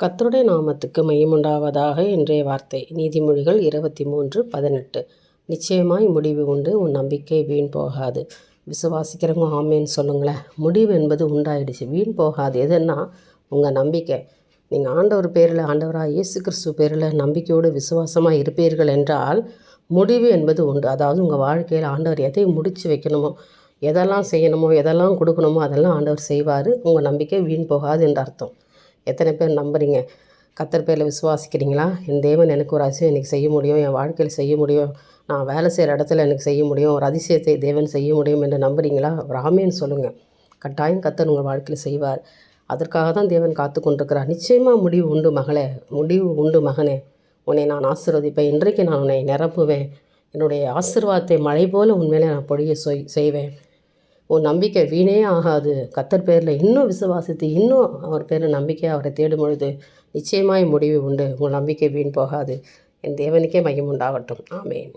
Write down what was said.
கத்தருடைய நாமத்துக்கு மையமுண்டாவதாக இன்றைய வார்த்தை. நீதிமொழிகள் இருபத்தி மூன்று பதினெட்டு. நிச்சயமாய் முடிவு உண்டு உன் நம்பிக்கை வீண் போகாது. விசுவாசிக்கிறவங்க ஆமேன்னு சொல்லுங்களேன். முடிவு என்பது உண்டாயிடுச்சு வீண் போகாது. எதுன்னா உங்கள் நம்பிக்கை. நீங்கள் ஆண்டவர் பேரில் ஆண்டவராக இயேசு கிறிஸ்து பேரில் நம்பிக்கையோடு விசுவாசமாக இருப்பீர்கள் என்றால் முடிவு என்பது உண்டு. அதாவது உங்கள் வாழ்க்கையில் ஆண்டவர் எதை முடித்து வைக்கணுமோ எதெல்லாம் செய்யணுமோ எதெல்லாம் கொடுக்கணுமோ அதெல்லாம் ஆண்டவர் செய்வார். உங்கள் நம்பிக்கை வீண் போகாது என்று அர்த்தம். எத்தனை பேர் நம்புறீங்க? கத்தர் பேரில் விசுவாசிக்கிறீங்களா? என் தேவன் எனக்கு ஒரு அதிசயம் எனக்கு செய்ய முடியும் என் வாழ்க்கையில் செய்ய முடியும் நான் வேலை செய்கிற இடத்துல எனக்கு செய்ய முடியும் ஒரு அதிசயத்தை தேவன் செய்ய முடியும் என்று நம்புறீங்களா? ராமேன்னு சொல்லுங்கள் கட்டாயம் கத்தர் உங்கள் வாழ்க்கையில் செய்வார். அதற்காக தான் தேவன் காத்து கொண்டிருக்கிறார். நிச்சயமாக முடிவு உண்டு மகளே முடிவு உண்டு மகனே. உன்னை நான் ஆசீர்வதிப்பேன். இன்றைக்கு நான் உன்னை நிரப்புவேன். என்னுடைய ஆசீர்வாதத்தை மழை போல உண்மையிலே நான் பொழிய சொய் செய்வேன். உன் நம்பிக்கை வீணே ஆகாது. கத்தர் பேரில் இன்னும் விசுவாசித்து இன்னும் அவர் பேரில் நம்பிக்கை அவரை தேடும் பொழுது நிச்சயமாய் முடிவு உண்டு. உங்கள் நம்பிக்கை வீண் போகாது. என் தேவனுக்கே மையம் உண்டாகட்டும். ஆமேன்.